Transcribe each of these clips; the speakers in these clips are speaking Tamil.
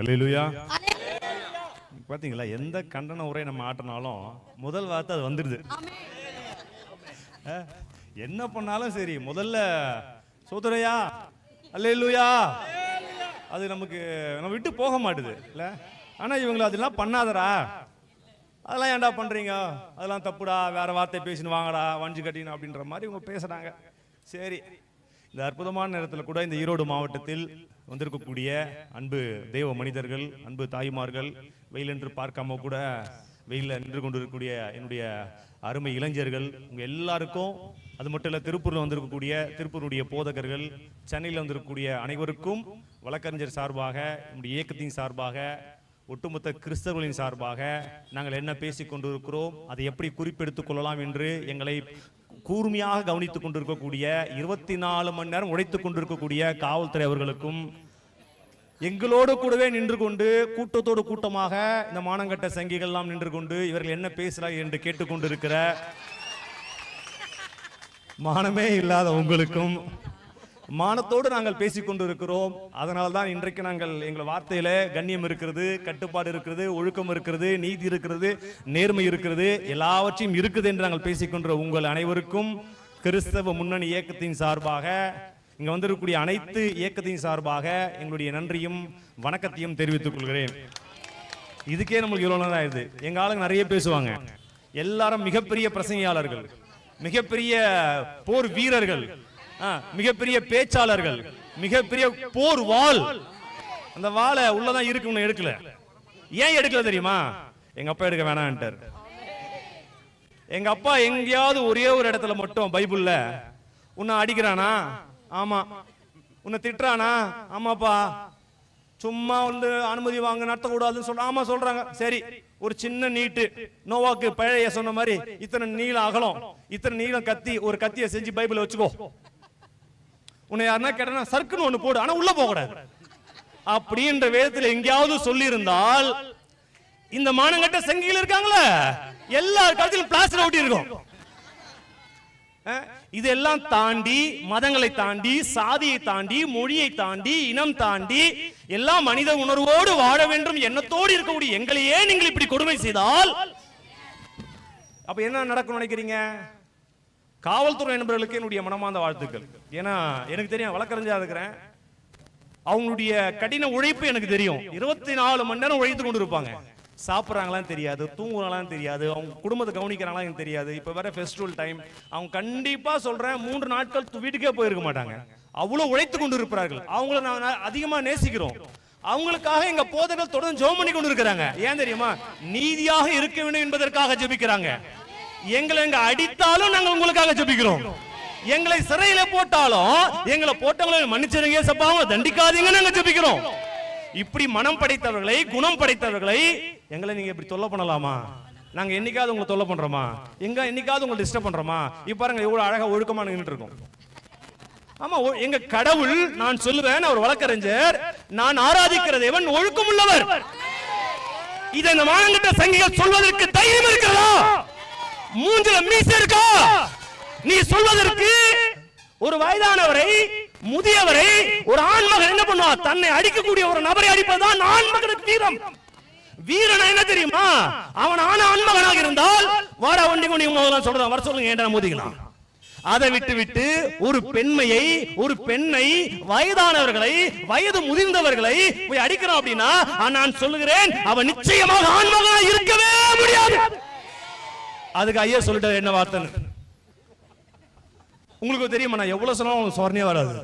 ஹalleluya. பாத்தீங்களா எந்த கண்டன உரை நம்ம ஆட்டினாலும் முதல் வார்த்தை அது வந்துடுது என்ன பண்ணாலும் சரி முதல்ல சோதரையா அல்லேலூயா அது நமக்கு நம்ம விட்டு போக மாட்டுது இல்ல? ஆனா இவங்களை அதெல்லாம் பண்ணாதடா. அதெல்லாம் ஏன்டா பண்றீங்க? அதெல்லாம் தப்புடா வேற வார்த்தை பேசின்னு வாங்கடா வஞ்சி கட்டின்னு அப்படின்ற மாதிரி இவங்க பேசுறாங்க. சரி இந்த அற்புதமான நேரத்தில் கூட இந்த ஈரோடு மாவட்டத்தில் வந்திருக்கக்கூடிய அன்பு தெய்வ மனிதர்கள் அன்பு தாய்மார்கள் வெயில் என்று பார்க்காம கூட வெயிலில் நின்று கொண்டிருக்கக்கூடிய என்னுடைய அருமை இளைஞர்கள் உங்கள் எல்லாருக்கும் அது மட்டும் இல்லை திருப்பூரில் வந்திருக்கக்கூடிய திருப்பூருடைய போதகர்கள் சென்னையில் வந்திருக்கக்கூடிய அனைவருக்கும் வழக்கறிஞர் சார்பாக நம்முடைய இயக்கத்தின் சார்பாக ஒட்டுமொத்த கிறிஸ்தவர்களின் சார்பாக நாங்கள் என்ன பேசிக் கொண்டிருக்கிறோம் அதை எப்படி குறிப்பெடுத்துக் கொள்ளலாம் என்று எங்களை கூர்மையாக கவனித்துக் கொண்டிருக்கக்கூடிய இருபத்தி நாலு மணி நேரம் உழைத்துக் கொண்டிருக்கக்கூடிய காவல்துறை அவர்களுக்கும் எங்களோடு கூடவே நின்று கொண்டு கூட்டத்தோடு கூட்டமாக இந்த மானங்கட்ட சங்கிகள்லாம் நின்று கொண்டு இவர்கள் என்ன பேசுகிறார்கள் என்று கேட்டுக்கொண்டிருக்கிற மானமே இல்லாத உங்களுக்கும் மானத்தோடு நாங்கள் பேசிக் கொண்டிருக்கிறோம் அதனால தான் இன்றைக்கு நாங்கள் எங்கள் வார்த்தையில கண்ணியம் இருக்கிறது கட்டுப்பாடு இருக்கிறது ஒழுக்கம் இருக்கிறது நீதி இருக்கிறது நேர்மை இருக்கிறது எல்லாவற்றையும் இருக்குது என்று நாங்கள் பேசிக்கொண்ட உங்கள் அனைவருக்கும் கிறிஸ்தவ முன்னணி இயக்கத்தின் சார்பாக இங்க வந்திருக்கக்கூடிய அனைத்து இயக்கத்தின் சார்பாக எங்களுடைய நன்றியும் வணக்கத்தையும் தெரிவித்துக் கொள்கிறேன். இதுக்கே நம்மளுக்கு இவ்வளவு நேரம் ஆயிடுது. எங்க ஆளுங்க நிறைய பேசுவாங்க. எல்லாரும் மிகப்பெரிய பிரசங்கியாளர்கள் மிகப்பெரிய போர் வீரர்கள் மிகப்பெரிய பேச்சாளர்கள் மிகப்பெரிய போர் வாள். அந்த வாழை உள்ளதான் இருக்கு உன்னை எடுக்கல. ஏன் எடுக்கல தெரியுமா? எங்க அப்பா எடுக்க வேணான்ட்டார். எங்க அப்பா எங்கேயாவது ஒரே ஒரு இடத்துல மட்டும் பைபிள்ல உன்னை அடிக்கிறானா? ஆமா. உன்னை திட்டுறானா? ஆமாப்பா. சும்மா வந்து அனுமதி வாங்க நடத்தக்கூடாதுன்னு சொல்ற ஆமா சொல்றாங்க. சரி ஒரு சின்ன நீட்டு. நோவாக்கு பழைய சொன்ன மாதிரி இத்தனை நீளம் அகலம் இத்தனை நீளம் கத்தி ஒரு கத்தியை செஞ்சு பைபிள வச்சுக்கோ. உன்னை யாருன்னா கேட்டனா சர்க்குன்னு ஒண்ணு போடு ஆனா உள்ள போக கூடாது அப்படின்ற வேதத்தில் எங்கேயாவது சொல்லி இருந்தால் இந்த மானங்கட்ட சங்கிகள் இருக்காங்களே எல்லா காலத்திலும் பிளாஸ்டர் ஒட்டி இருக்கும் அஹ், இதெல்லாம் தாண்டி மதங்களை தாண்டி சாதியை தாண்டி மொழியை தாண்டி இனம் தாண்டி எல்லா மனித உணர்வோடு வாழ வேண்டும் எண்ணத்தோடு இருக்கக்கூடிய எங்களையே நீங்கள் இப்படி கொடுமை செய்தால் அப்ப என்ன நடக்கும் நினைக்கிறீங்க? காவல்துறை நண்பர்களுக்கு என்னுடைய மனமார்ந்த வாழ்த்துக்கள். ஏன்னா எனக்கு தெரியும் வழக்கறிஞா இருக்கிறேன். அவங்களுடைய கடின உழைப்பு எனக்கு தெரியும். இருபத்தி நாலு மணி நேரம் உழைத்து கொண்டு இருப்பாங்க சாப்பிட்றாங்களான்னு தெரியாது தூங்குறாங்களான்னு தெரியாது அவங்க குடும்பத்தை கவனிக்கிறாங்களா எனக்கு தெரியாது. இப்போ வேற ஃபெஸ்டிவல் டைம் அவங்க கண்டிப்பா சொல்றேன் மூன்று நாட்கள் வீட்டுக்கே போயிருக்க மாட்டாங்க. அவ்வளவு உழைத்து கொண்டு இருப்பார்கள் அவங்கள நான் அதிகமா நேசிக்கிறோம். அவங்களுக்காக எங்க போதர்கள் தொடர்ந்து ஜெபம் பண்ணி கொண்டு இருக்கிறாங்க ஏன் தெரியுமா? நீதியாக இருக்க வேண்டும் என்பதற்காக ஜெபிக்கிறாங்க. எங்களை எங்க அடித்தாலும் நாங்க உங்களுக்காக ஜெபிக்கிறோம். எங்களை சிறையில போட்டாலும் எங்களை போட்டவங்களை மன்னிச்சிருங்க சப்பா அவங்களை தண்டிக்காதீங்க நாங்க ஜெபிக்கிறோம். இப்படி மனம் படைத்தவர்களை குணம் படைத்தவர்களை எங்களை நீங்க இப்படி தொல்லை பண்ணலாமா? நாங்க என்னைக்காவது உங்களை தொல்லை பண்றோமா? எங்க என்னைக்காவது உங்களை டிஸ்டர்ப் பண்றோமா? இப்ப பாருங்க எவ்வளவு அழகா ஒழுக்கமா நின்னுட்டு இருக்கோம். ஆமா எங்க கடவுள் நான் சொல்லுவேன் அவர் வழக்கறிஞர் நான் ஆராதிக்கிற தேவன் ஒழுக்கம் உள்ளவர் இதை இந்த மானங்கிட்ட சங்கிகள் சொல்வதற்கு தைரியம் இருக்கிறதா? மூஞ்சில மீச இருக்கா? நீ சொல்வதற்கு ஒரு வயதானவரை முதியவரை ஒரு ஆண்மகன் என்ன பண்ணுவா? தன்னை அடிக்கக்கூடிய ஒரு நபரை அடிப்பதுதான் ஆண்மகனுக்கு வீரம். வீரனா என்ன தெரியுமா? அவன் ஆன ஆண்மகனாக இருந்தால் வாடா வண்டி கொண்டி முதல்ல சொல்றான் வர சொல்லுங்க ஏன்டா மோதிக்கலாம் அதை விட்டு விட்டு ஒரு பெண்மையை ஒரு பெண்ணை வயதானவர்களை வயது முதிர்ந்தவர்களை போய் அடிக்கிறோம் அப்படின்னா நான் சொல்லுகிறேன் அவன் நிச்சயமாக ஆண்மகனா இருக்கவே முடியாது. அதுக்கு ஐயா சொல்லிட்டாரு என்ன வார்த்தைன்னு. உங்களுக்கு தெரியுமா நான் எவ்வளவு சொன்னாலும் உங்களுக்கு வராது.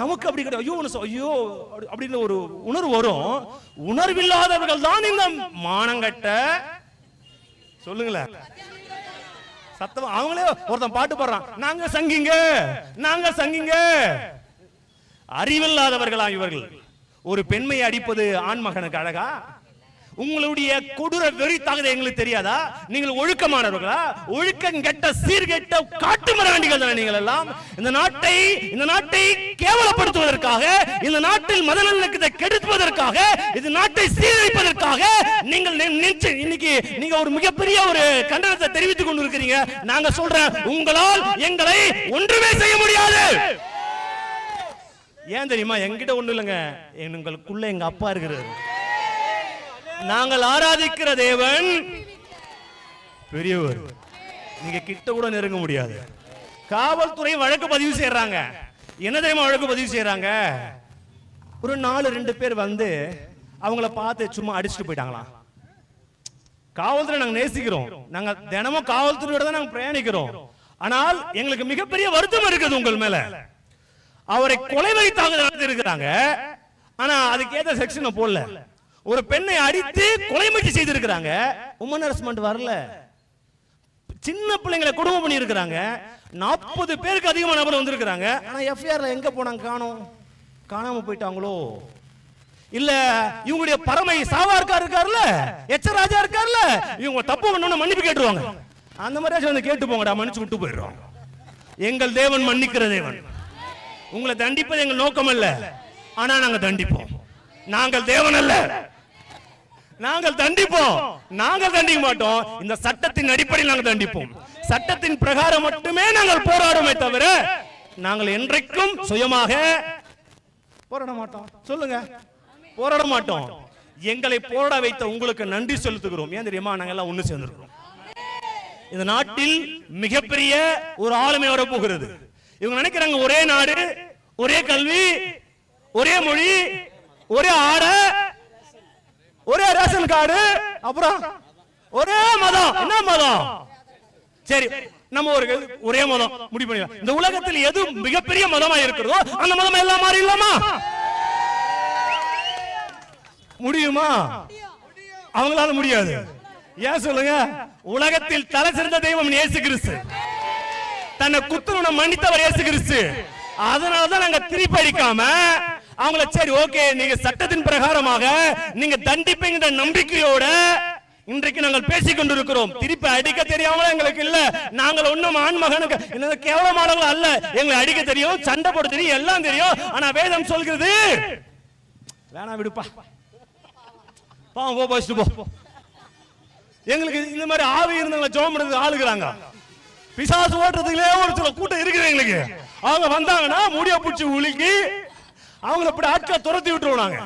நமக்கு அப்படி கிடையாது. ஐயோ ஐயோ அப்படின்னு ஒரு உணர்வு வரும். உணர்வில்லாதவர்கள் தான் இந்த மானங்கட்ட. சொல்லுங்களேன். சத்தம் அவங்களே ஒருத்தன் பாட்டு பாடுறான். நாங்க சங்கிங்க நாங்க சங்கிங்க. அறிவில்லாதவர்களா இவர்கள்? ஒரு பெண்மையை அடிப்பது ஆண் மகனுக்கு அழகா? உங்களுடைய கொடூர வெறித்தாகுது எங்களுக்கு தெரியாதா? நீங்கள் ஒழுக்கமானவர்களா? ஒழுக்கம் கெட்ட சீர்கெட்ட காட்டு மிராண்டிகள் தானே நீங்கள் எல்லாம்? இந்த நாட்டை இந்த நாட்டை கேவலப்படுத்துவதற்காக இந்த நாட்டில் மதநலத்தை கெடுப்பதற்காக இந்த நாட்டை சீரழிப்பதற்காக நீங்கள் நினைச்சு இன்னைக்கு நீங்க ஒரு மிகப்பெரிய ஒரு கண்டனத்தை தெரிவித்துக் கொண்டிருக்கிறீங்க. நாங்க சொல்றேன் உங்களால் எங்களை ஒன்றுமே செய்ய முடியாது. ஏன் தெரியுமா? என்கிட்ட ஒண்ணு இல்லைங்க. எங்களுக்குள்ள எங்க அப்பா இருக்கிறார். நாங்கள் ஆராதிக்கிற தேவன். பெரியவர் நீங்க கிட்ட கூட நெருங்க முடியாது. காவல்துறை வழக்கு பதிவு செய்யறாங்க என்ன தெரியுமா வழக்கு பதிவு செய்யறாங்க ஒரு நாலு ரெண்டு பேர் வந்து அவங்கள பார்த்து சும்மா அடிச்சுட்டு போயிட்டாங்களாம். காவல்துறை நாங்க நேசிக்கிறோம். நாங்க தினமும் காவல்துறையோட தான் நாங்க பிரயாணிக்கிறோம். ஆனால் எங்களுக்கு மிகப்பெரிய வருத்தம் இருக்குது உங்கள் மேல. அவரை கொலை வைத்தாங்க நடத்திருக்கிறாங்க ஆனா அதுக்கு ஏத்த செக்ஷனை போடல. ஒரு பெண்ணை அடித்து கொலை முயற்சி செய்திருக்கிறாங்க. உமன் ஹரஸ்மெண்ட் வரல. சின்ன பிள்ளைங்களை குடும்பம் பண்ணி இருக்கிறாங்க நாற்பது பேருக்கு அதிகமான நபர் வந்திருக்கிறாங்க. ஆனா எஃப்ஐஆர்ல எங்க போனாங்க காணோம். காணாம போயிட்டாங்களோ? இல்ல இவங்களுடைய பரமை சாவார்கார் இருக்காருல்ல எச்ச ராஜா இருக்கார்ல? இவங்க தப்பு பண்ணணும் மன்னிப்பு கேட்டுருவாங்க. அந்த மாதிரி வந்து கேட்டு போங்கடா மன்னிச்சு விட்டு போயிடுறோம். எங்கள் தேவன் மன்னிக்கிற தேவன். உங்களை தண்டிப்பது எங்கள் நோக்கம் அல்ல. ஆனா நாங்க தண்டிப்போம். நாங்கள் தேவன் அல்ல. நாங்கள் தண்டிப்போம். நாங்கள் தண்டிக்க மாட்டோம். இந்த சட்டத்தின் அடிப்படையில் நாங்கள் தண்டிப்போம். சட்டத்தின் பிரகாரம் மட்டுமே நாங்கள் போராடுமே தவிர நாங்கள் என்றைக்கும் சுயமாக போராட மாட்டோம். சொல்லுங்க. போராட மாட்டோம். எங்களை போராட வைத்த உங்களுக்கு நன்றி செலுத்துகிறோம். ஏன் தெரியுமா? நாங்க எல்லாம் ஒண்ணு சேர்ந்திருக்கிறோம். இந்த நாட்டில் மிகப்பெரிய ஒரு ஆளுமை வர போகிறது இவங்க நினைக்கிறாங்க ஒரே நாடு ஒரே கல்வி ஒரே மொழி ஒரே ஆடை ரேஷன் கார்டு. அப்புறம் ஒரே மதம். என்ன மதம்? சரி நம்ம ஒரு ஒரே மதம். முடிவு பண்ணிடலாம். இந்த உலகத்தில் எது மிகப்பெரிய மதமா இருக்கிறதோ அந்த மதம் எல்லாம் மாறி இல்லாமா முடியுமா? அவங்களால முடியாது. ஏன் சொல்லுங்க? உலகத்தில் தலை சிறந்த தெய்வம் இயேசு கிறிஸ்து. தன்னை குத்துருணம் மன்னித்தவர் இயேசு கிறிஸ்து. அதனாலதான் நாங்க திருப்பி அடிக்காம அவங்கள சரி ஓகே நீங்க சட்டத்தின் பிரகாரமாக நீங்க தண்டிப்பீங்கிற நம்பிக்கையோட இன்றைக்கு நாங்கள் பேசிக் கொண்டிருக்கிறோம். திருப்பி அடிக்க தெரியாமல எங்களுக்கு இல்ல. நாங்கள் ஒண்ணும் ஆண்மகனுக்கு கேவலமானவங்க அல்ல. எங்களை அடிக்க தெரியும் சண்டை போட தெரியும் எல்லாம் தெரியும். ஆனா வேதம் சொல்கிறது வேணாம் விடுப்பா. பாவம் போ போச்சுட்டு போ. எங்களுக்கு இந்த மாதிரி ஆவி இருந்தவங்க ஜோம் பண்ணுறது ஆளுகிறாங்க. பிசாசு ஓட்டுறதுக்குள்ளே ஒரு சில கூட்டம் இருக்குது எங்களுக்கு. அவங்க வந்தாங்கன்னா முடிய பிடிச்சி உலுக்கி அவங்கள இப்படி ஆட்களை துரத்தி விட்டுருவோம் நாங்க.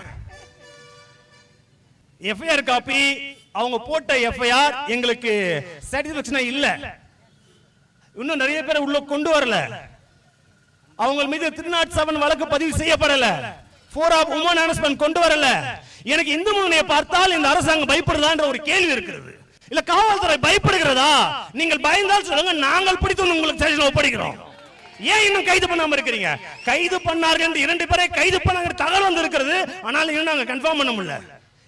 எஃப்ஐஆர் காப்பி அவங்க போட்ட எஃப்ஐஆர் எங்களுக்கு சாட்டிஸ்பேக்ஷனா இல்ல. இன்னும் நிறைய பேரை உள்ள கொண்டு வரல. அவங்க மீது திருநாட் செவன் வழக்கு பதிவு செய்யப்படல. போர் ஆஃப் உமன் அனௌன்ஸ்மெண்ட் கொண்டு வரல. எனக்கு இந்து முன்னணியை பார்த்தால் இந்த அரசாங்கம் பயப்படுதான்ற ஒரு கேள்வி இருக்கிறது. இல்ல காவல்துறை பயப்படுகிறதா? நீங்கள் பயந்தால் சொல்லுங்க நாங்கள் பிடித்து உங்களுக்கு ஸ்டேஷன்ல ஒப்படைக்கிறோம். ஏன் இன்னும் கைது பண்ணாம இருக்கிறீங்க? கைது பண்ணார்கள் என்று இரண்டு பேரை கைது பண்ணாங்க தகவல் வந்து இருக்கிறது ஆனால் இன்னும் நாங்க கன்ஃபார்ம் பண்ண முடியல.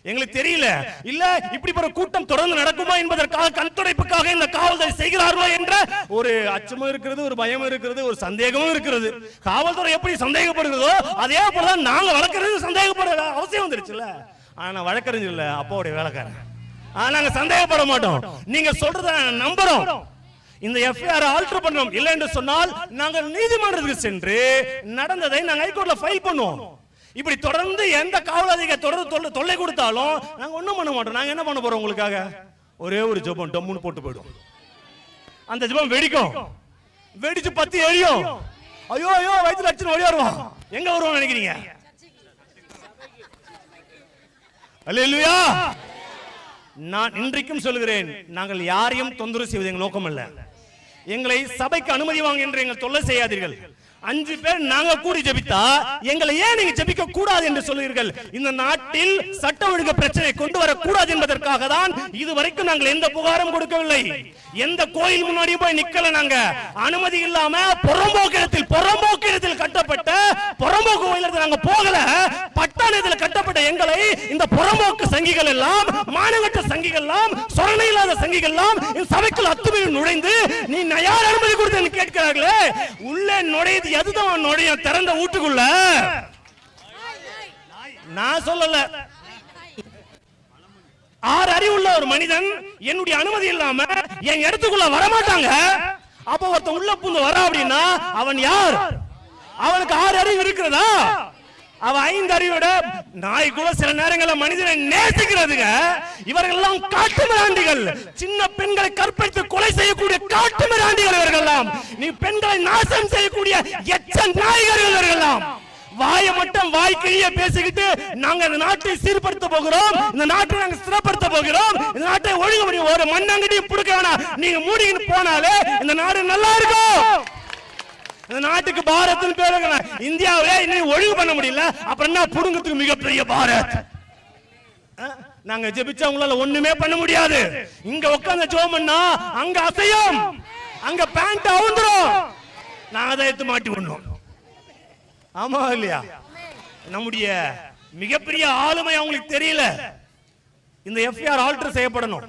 எங்களுக்கு தெரியல. இல்ல இப்படி ஒரு கூட்டம் தொடர்ந்து நடக்குமா என்பதற்காக கண்துடைப்புக்காக இந்த காவல்துறை செய்கிறார்களோ என்ற ஒரு அச்சமும் இருக்கிறது ஒரு பயம் இருக்கிறது ஒரு சந்தேகமும் இருக்கிறது. காவல்துறை எப்படி சந்தேகப்படுகிறதோ அதே போலதான் நாங்க வளர்க்கறது சந்தேகப்பட அவசியம் வந்துருச்சுல்ல ஆனா வழக்கறிஞர் இல்ல அப்பாவுடைய வேலைக்காரன். ஆனா நாங்க சந்தேகப்பட மாட்டோம். நீங்க சொல்றத நம்புறோம். இந்த எஃப்ஐஆர் ஆல்டர் பண்ணோம். இல்லை என்று சொன்னால் நாங்கள் நீதிமன்றத்துக்கு சென்று நடந்ததை நாங்கள் ஹைகோர்ட்ல ஃபைல் பண்ணுவோம். இப்படி தொடர்ந்து எந்த காவல் அதிகாரி தொடர்ந்து தொல்லை தொல்லை கொடுத்தாலும் நாங்க ஒன்றும் பண்ண மாட்டோம். நாங்க என்ன பண்ண போறோம் உங்களுக்காக? ஒரே ஒரு ஜெபம் டம்முன்னு போட்டு போயிடும் அந்த ஜெபம் வெடிக்கும். வெடிச்சு பத்தி எரியும். ஐயோ ஐயோ வயிற்றுல அடிச்சு வருவோம் எங்க வருவோம் நினைக்கிறீங்க? அல்லேலூயா! நான் இன்றைக்கும் சொல்கிறேன் நாங்கள் யாரையும் தொந்தரவு செய்வது எங்கள் நோக்கம் இல்லை எங்களை சபைக்கு அனுமதி வாங்க என்று எங்கள் தொல்லை செய்யாதீர்கள். அஞ்சு பேர் நாங்க கூடி ஜெபித்தா எங்களை ஏன் நீங்க ஜெபிக்க கூடாது என்று சொல்லுவீர்கள்? இந்த நாட்டில் சட்ட ஒழுங்கு பிரச்சனை கொண்டு வரக்கூடாது என்பதற்காக தான் இதுவரைக்கும் நாங்கள் எந்த புகாரும் கொடுக்கவில்லை. எந்த கோயில் முன்னாடி போய் நிக்கல நாங்க. அனுமதி இல்லாம புறம்போக்கிடத்தில் புறம்போக்கிடத்தில் கட்டப்பட்ட புறம்போக்கு கோயிலுக்கு நாங்க போகல. பட்டாளத்தில் கட்டப்பட்ட எங்களை இந்த புறம்போக்கு சங்கிகள் எல்லாம் மானகட்ட சங்கிகள் எல்லாம் சொரணை இல்லாத சங்கிகள் எல்லாம் என் சபைக்குள் அத்துமீறி நுழைந்து நீ யார் அனுமதி கொடுத்து கேட்கிறார்களே? உள்ளே நுழையது எதுதான் நுழையும்? திறந்த வீட்டுக்குள்ள. நான் சொல்லல. ஆறு அறிவுள்ள ஒரு மனிதன் என்னுடைய அனுமதி இல்லாம என் இடத்துக்குள்ள வரமாட்டாங்க. அப்ப ஒருத்தன் உள்ள பூந்து வரா அப்படின்னா அவன் யார்? அவனுக்கு ஆறு அறிவு இருக்கிறதா? அவ ஐந்து அறிவோட நாய் கூட சில நேரங்களில் மனிதனை நேசிக்கிறதுங்க. இவர்கள் எல்லாம் காட்டு மிராண்டிகள். சின்ன பெண்களை கற்பழித்து கொலை செய்யக்கூடிய காட்டு மிராண்டிகள் இவர்கள் எல்லாம் நீ பெண்களை நாசம் செய்யக்கூடிய எச்ச நாய்கள் இவர்கள் எல்லாம் வாயை மட்டும் வாய் பேசிக்கிட்டு நாங்க இந்த நாட்டை சீர்படுத்த போகிறோம். இந்த நாட்டை நாங்க ஸ்திரப்படுத்த போகிறோம். இந்த நாட்டை ஒழுங்கு பண்ணி ஒரு மண்ணங்கடியும் புடுக்க வேணாம். நீங்க மூடிக்கிட்டு போனாலே இந்த நாடு நல்லா இருக்கும். இந்த நாட்டுக்கு பாரத்னு பேர் வைக்கணும். இந்தியாவிலே இன்னும் ஒழுங்கு பண்ண முடியல. அப்புறம் என்ன? புடுங்கிறதுக்கு மிகப்பெரிய பாரத். நாங்க ஜெபிச்சா உங்களால ஒண்ணுமே பண்ண முடியாது. இங்க உட்கார்ந்து ஜெபம் பண்ணா அங்க அசையும். அங்க பேண்ட் அவுந்துரும். நாங்க அதை எடுத்து மாட்டி விடணும் ஆமா இல்லையா? நம்முடைய மிகப்பெரிய ஆளுமை அவங்களுக்கு தெரியல. இந்த எஃப்ஐஆர் ஆல்டர் செய்யப்படணும்.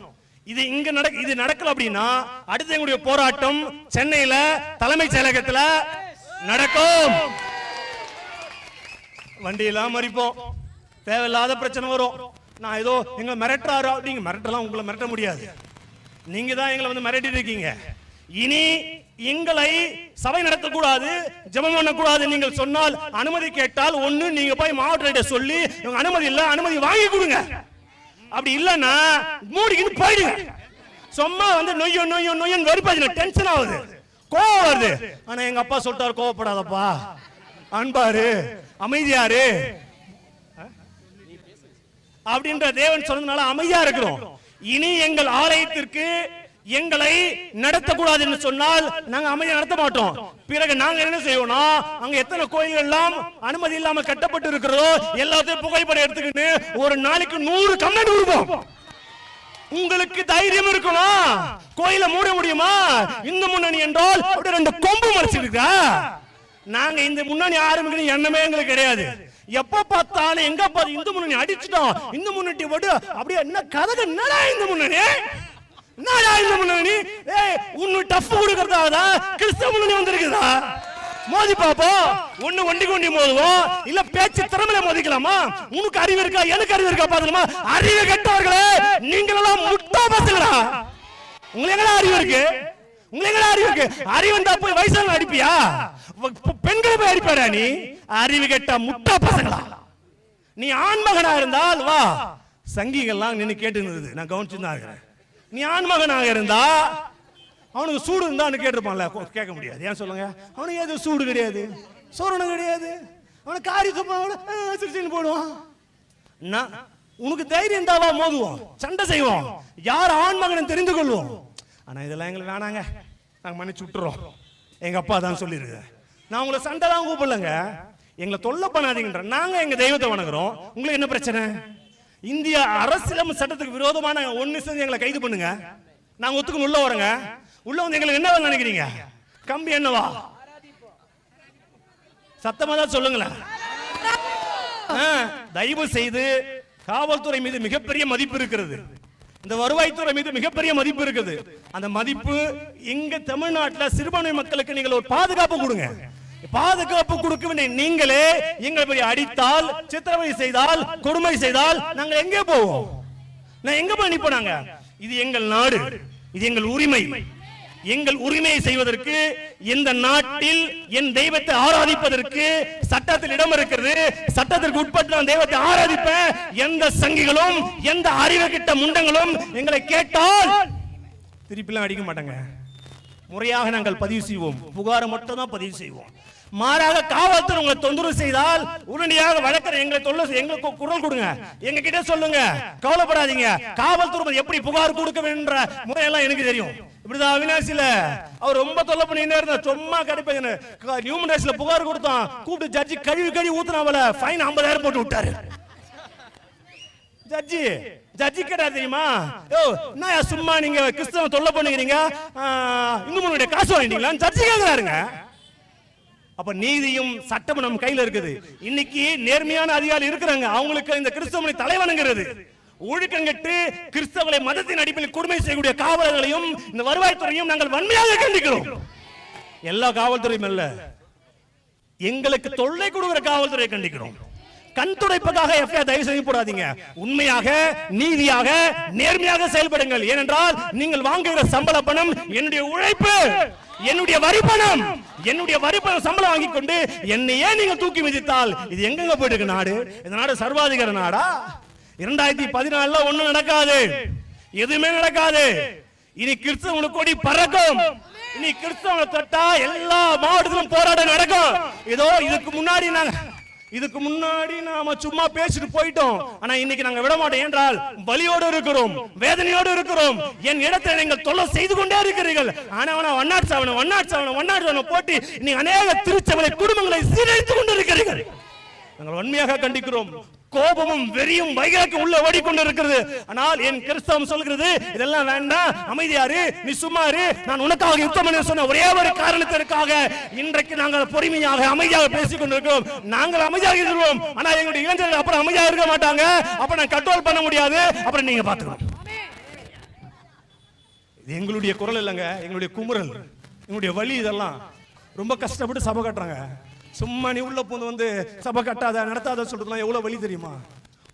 இது இங்க நடக்க இது நடக்கல அப்படின்னா அடுத்து எங்களுடைய போராட்டம் சென்னையில தலைமைச் செயலகத்துல நடக்கும். வண்டியெல்லாம் மறிப்போம். தேவையில்லாத பிரச்சனை வரும். நான் ஏதோ எங்களை மிரட்டுறாரோ? நீங்க மிரட்டலாம் உங்களை மிரட்ட முடியாது. நீங்க தான் எங்களை வந்து மிரட்டிட்டு இருக்கீங்க. இனி எங்களை சபை நடத்தக்கூடாது ஜெபம் பண்ணக்கூடாது நீங்கள் சொன்னால் அனுமதி கேட்டால் ஒண்ணு நீங்க போய் மாவட்ட சொல்லி அனுமதி இல்ல அனுமதி வாங்கி கொடுங்க. அப்படி இல்லைன்னா மூடிக்கின்னு போயிடுங்க. சும்மா வந்து நொய்யோ நொய்யோ நொய்யன்னு வெறுப்பாச்சு டென்ஷன் ஆகுது கோவம் வருது. ஆனா எங்க அப்பா சொல்லிட்டாரு கோவப்படாதப்பா. அன்பாரு அமைதியாரு. அப்படின்ற தேவன் சொன்னதுனால அமைதியா இருக்கிறோம். இனி எங்கள் ஆலயத்திற்கு எங்களை நடத்தக்கூடாது என்று சொன்னால் நாங்க அமைதியை நடத்த மாட்டோம். பிறகு நாங்க என்ன செய்வோம்னா அங்க எத்தனை கோயில்கள் எல்லாம் அனுமதி இல்லாம கட்டப்பட்டு இருக்கிறதோ எல்லாத்தையும் புகைப்படம் எடுத்துக்கிட்டு ஒரு நாளைக்கு நூறு கமெண்ட் கொடுப்போம். உங்களுக்கு தைரியம் இருக்கணும் கோயில மூட முடியுமா? இந்து முன்னணி என்றால் அப்படி ரெண்டு கொம்பு மறைச்சிருக்கா? நாங்க இந்த முன்னணி ஆரம்பிக்கணும் எண்ணமே எங்களுக்கு கிடையாது. எப்ப பார்த்தாலும் எங்க பார்த்து இந்து முன்னணி அடிச்சிட்டோம். இந்து முன்னணி போட்டு அப்படியே என்ன கதகு என்னடா இந்த முன்னணி? என்னடா இந்த முன்னணி ஏய் உன்னு டஃப் கொடுக்கறதாவதா கிறிஸ்தவ முன்னணி வந்திருக்குதா? மோதி பாப்போம் ஒண்ணு வண்டி கொண்டி மோதுவோம். இல்ல பேச்சு திறமையில மோதிக்கலாமா? உனக்கு அறிவு இருக்கா? எனக்கு அறிவு இருக்கா? பாத்துக்கலாமா அறிவு கெட்டவர்களே நீங்களெல்லாம் முட்டா பசங்களா? உங்களுக்கு எங்கடா அறிவு இருக்கு? உங்களுக்கு எங்கடா அறிவு இருக்கு? அறிவு இருந்தா போய் வயசான அடிப்பியா? பெண்களை போய் அடிப்பாடா நீ? அறிவு கெட்ட முட்டா பசங்களா? நீ ஆண்மகனா இருந்தால் வா. சங்கிகள்லாம் நின்று கேட்டு இருந்தது. நான் கவனிச்சுதான் இருக்கிறேன். நீ ஆண்மகனாக இருந்தா அவனுக்கு சூடு இருந்தான்னு கேட்டிருப்பான்ல கேட்க முடியாது. ஏன் சொல்லுங்க? அவனுக்கு எது சூடு கிடையாது? சோரணம் கிடையாது. அவனுக்கு காரி துப்பா போடுவான். நான் உனக்கு தைரியம் இருந்தாவா மோதுவோம். சண்டை செய்வோம். யார் ஆண்மகன் தெரிந்து கொள்வோம்? ஆனா இதெல்லாம் எங்களுக்கு வேணாங்க. நாங்க மன்னிச்சு விட்டுறோம். எங்க அப்பா தான் சொல்லியிருக்கு நான் உங்களை சண்டை தான் கூப்பிடலங்க. எங்களை தொல்லை பண்ணாதீங்கன்ற. நாங்க எங்க தெய்வத்தை வணங்குறோம். உங்களுக்கு என்ன பிரச்சனை? இந்திய அரசியலமைப்பு சட்டத்துக்கு விரோதமான ஒன்று செஞ்சு எங்களை கைது பண்ணுங்க. நாங்க ஒத்துக்கு உள்ள வரோங்க. உள்ள வந்து எங்களுக்கு என்ன நினைக்கிறீங்க? கம்பி என்னவா? சத்தமா தான் சொல்லுங்களேன். தயவு செய்து காவல்துறை மீது மிகப்பெரிய மதிப்பு இருக்கிறது. இந்த வருவாய்த்துறை மீது மிகப்பெரிய மதிப்பு இருக்குது. அந்த மதிப்பு எங்க தமிழ்நாட்டுல சிறுபான்மை மக்களுக்கு நீங்கள் ஒரு பாதுகாப்பு கொடுங்க. பாதுகாப்பு கொடுக்க வேண்டிய நீங்களே எங்களை போய் அடித்தால் சித்திரவதை செய்தால் கொடுமை செய்தால் நாங்க எங்கே போவோம்? நான் எங்க போய் நிப்போம் இது எங்கள் நாடு. இது எங்கள் உரிமை. எங்கள் உரிமையை செய்வதற்கு இந்த நாட்டில் என் தெய்வத்தை ஆராதிப்பதற்கு சட்டத்தில் இடம் இருக்கிறது. சட்டத்திற்கு உட்பட்டு நான் தெய்வத்தை ஆராதிப்பேன். எந்த சங்கிகளும் எந்த அறிவு கிட்ட முண்டங்களும் எங்களை கேட்டால் திருப்பிலாம் அடிக்க மாட்டாங்க. முறையாக நாங்கள் பதிவு செய்வோம். புகாரை மட்டும் தான் பதிவு செய்வோம். மாறாக காவல்துறை உங்களை தொந்தரவு செய்தால் உடனடியாக வழக்கறிஞர் எங்களை தொல்ல எங்களுக்கு குரல் கொடுங்க. எங்க கிட்ட சொல்லுங்க. கவலைப்படாதீங்க. காவல்துறை எப்படி புகார் கொடுக்க வேண்ட முறையெல்லாம் எனக்கு தெரியும். இப்படிதான் அவினாசில அவர் ரொம்ப தொல்லை பண்ணிட்டே இருந்தார். சும்மா கிடைப்பேங்க ஹியூமன் ரைட்ஸ்ல புகார் கொடுத்தான். கூப்பிட்டு ஜட்ஜி கழுவி கழுவி ஊத்துனாவல ஃபைன் 50000 போட்டு விட்டாரு. ஜட்ஜி ஜட்ஜி கேட்டா தெரியுமா? ஓ என்ன சும்மா நீங்க கிறிஸ்தவ தொல்லை பண்ணுகிறீங்க? இன்னும் உங்களுடைய காசு வாங்கிட்டீங்களா? ஜட்ஜி கேக்குறாருங்க. அப்ப நீதியும் சட்டமும் நம்ம கையில இருக்குது. இன்னைக்கு நேர்மையான அதிகாரி இருக்கிறாங்க. அவங்களுக்கு இந்த கிறிஸ்தவனை தலைவணங்கிறது ஒழுக்கங்கெட்டு கிறிஸ்தவர்களை மதத்தின் அடிப்படையில் கொடுமை செய்யக்கூடிய காவலர்களையும் இந்த வருவாய்த்துறையும் நாங்கள் வன்மையாக கண்டிக்கிறோம். எல்லா காவல்துறையும் அல்ல. எங்களுக்கு தொல்லை கொடுக்கிற காவல்துறையை கண்டிக்கிறோம். கண் துடைப்புக்காக எஃப்ஐஆர் தயவு செய்து போடாதீங்க. உண்மையாக நீதியாக நேர்மையாக செயல்படுங்கள். ஏனென்றால் நீங்கள் வாங்குகிற சம்பள பணம் என்னுடைய உழைப்பு என்னுடைய வரி பணம் என்னுடைய வரி பணம் சம்பளம் வாங்கி கொண்டு என்னையே நீங்க தூக்கி மிதித்தால் இது எங்கெங்க போயிட்டு இருக்கு நாடு? இந்த நாடு சர்வாதிகார நாடா? இரண்டாயிரத்தி பதினாலுல ஒண்ணும் நடக்காது. எதுவுமே நடக்காது. இனி கிறிஸ்தவனுக்கு கொடி பறக்கும். இனி கிறிஸ்தவனை தொட்டா எல்லா மாவட்டத்திலும் போராட்டம் நடக்கும். ஏதோ இதுக்கு முன்னாடி நாங்க இதுக்கு முன்னாடி நாம சும்மா பேசிட்டு போயிட்டோம். ஆனா இன்னைக்கு நாங்க விட மாட்டோம் என்றால் வலியோடு இருக்கிறோம் வேதனையோடு இருக்கிறோம். என் இடத்தை நீங்கள் தொல்லை செய்து கொண்டே இருக்கிறீர்கள். ஆனா ஒன்னாட்சி வண்ணாட் ஒன்னாட்சி அவனை ஒன்னாட்சி அவனை போட்டு. நீ அநேக திருச்சவனை குடும்பங்களை சீரழித்துக் கொண்டிருக்கிறீர்கள். நாங்கள் வன்மையாக கண்டிக்கிறோம். கோபமும் வெறியும் வைகாக்கு உள்ள ஓடிக்கொண்டு இருக்கிறது ஆனால் என் கிறிஸ்தவம் சொல்கிறது இதெல்லாம் வேண்டாம் அமைதியாரு நீ சும்மாரு நான் உனக்காக யுத்தம் பண்ண சொன்ன ஒரே ஒரு காரணத்திற்காக இன்றைக்கு நாங்கள் பொறுமையாக அமைதியாக பேசிக் கொண்டிருக்கிறோம். நாங்கள் அமைதியாக இருக்கிறோம் ஆனா எங்களுடைய இளைஞர்கள் அப்புறம் அமைதியாக இருக்க மாட்டாங்க. அப்ப நான் கண்ட்ரோல் பண்ண முடியாது. அப்புறம் நீங்க பாத்துக்கணும் இது எங்களுடைய குரல் இல்லைங்க எங்களுடைய குமுறல் எங்களுடைய வலி இதெல்லாம். ரொம்ப கஷ்டப்பட்டு சபை கட்டுறாங்க. சும்மா நீ உள்ள போந்து வந்து சபை கட்டாத நடத்தாத சொல்றதுலாம் எவ்வளவு வழி தெரியுமா?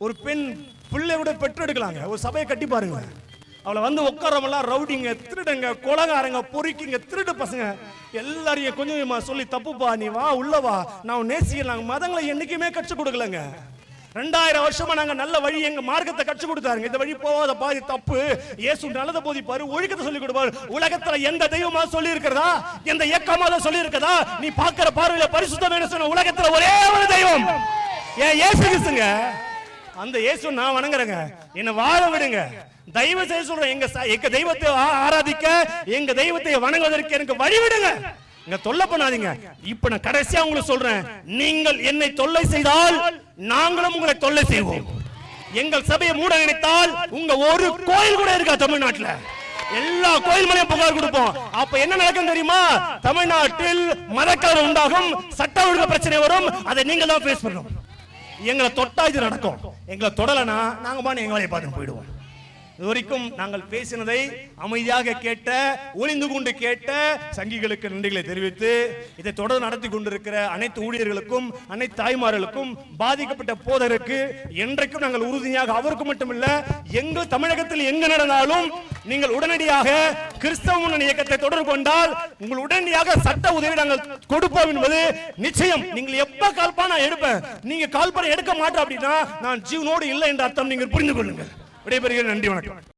ஒரு பெண் பிள்ளை விட பெற்றெடுக்கலாங்க. ஒரு சபையை கட்டி பாருங்க. அவளை வந்து உட்காரமெல்லாம் ரவுடிங்க திருடுங்க கொலகாரங்க பொறுக்கிங்க திருடு பசங்க. எல்லாரையும் கொஞ்சம் கொஞ்சமா சொல்லி தப்புப்பா நீ வா உள்ள வா. நான் நேசிக்கலாம் மதங்களை என்னைக்குமே கற்றுக் கொடுக்கலங்க. ரெண்டாயிரம் வருஷமா நாங்க நல்ல வழி எங்க மார்க்கத்தை கற்றுக் கொடுத்தாருங்க. இந்த வழி போகாத பாதி தப்பு. இயேசு நல்லத போதிப்பாரு ஒழுக்கத்தை சொல்லி கொடுப்பாரு. உலகத்துல எந்த தெய்வமா சொல்லி இருக்கிறதா எந்த இயக்கமா சொல்லி இருக்கிறதா நீ பாக்குற பார்வையில பரிசுத்தம் என்ன சொன்ன உலகத்துல ஒரே ஒரு தெய்வம். ஏன் இயேசு கிறிஸ்துங்க? அந்த இயேசு நான் வணங்குறேங்க. என்ன வாழ விடுங்க. தயவு செய்து சொல்றேன் எங்க எங்க தெய்வத்தை ஆராதிக்க எங்க தெய்வத்தை வணங்குவதற்கு எனக்கு வழி விடுங்க. இங்க தொல்லை பண்ணாதீங்க. இப்ப நான் கடைசியா உங்களுக்கு சொல்றேன். நீங்கள் என்னை தொல்லை செய்தால் நாங்களும் உங்களை தொல்லை செய்வோம். எங்கள் சபையை மூட நினைத்தால் உங்க ஒரு கோயில் கூட இருக்கா தமிழ்நாட்டுல? எல்லா கோயில் மலையும் புகார் கொடுப்போம். அப்ப என்ன நடக்கும் தெரியுமா? தமிழ்நாட்டில் மதக்கலவரம் உண்டாகும் சட்ட ஒழுங்கு பிரச்சனை வரும். அதை நீங்க தான் ஃபேஸ் பண்ணணும். எங்களை தொட்டா இது நடக்கும். எங்களை தொடலைன்னா நாங்க பாட்டு எங்க வேலையை பார்த்துட்டு போயிடுவோம். இதுவரைக்கும் நாங்கள் பேசினதை அமைதியாக கேட்ட ஒளிந்து கொண்டு கேட்ட சங்கிகளுக்கு நன்றிகளை தெரிவித்து இதை தொடர்ந்து நடத்தி கொண்டிருக்கிற அனைத்து ஊழியர்களுக்கும் அனைத்து தாய்மார்களுக்கும் பாதிக்கப்பட்ட போதருக்கு என்றைக்கும் நாங்கள் உறுதியாக அவருக்கு மட்டுமில்ல எங்கள் தமிழகத்தில் எங்கு நடந்தாலும் நீங்கள் உடனடியாக கிறிஸ்தவ முன்னணி இயக்கத்தை தொடர்பு கொண்டால் உங்கள் உடனடியாக சட்ட உதவி நாங்கள் கொடுப்போம் என்பது நிச்சயம். நீங்கள் எப்ப கால்பா நான் எடுப்பேன் நீங்க கால்பனை எடுக்க மாட்டோம் அப்படின்னா நான் ஜீவனோடு இல்லை என்ற அர்த்தம் நீங்கள் புரிந்து கொள்ளுங்கள். விடைபெறுகிறேன் நன்றி வணக்கம்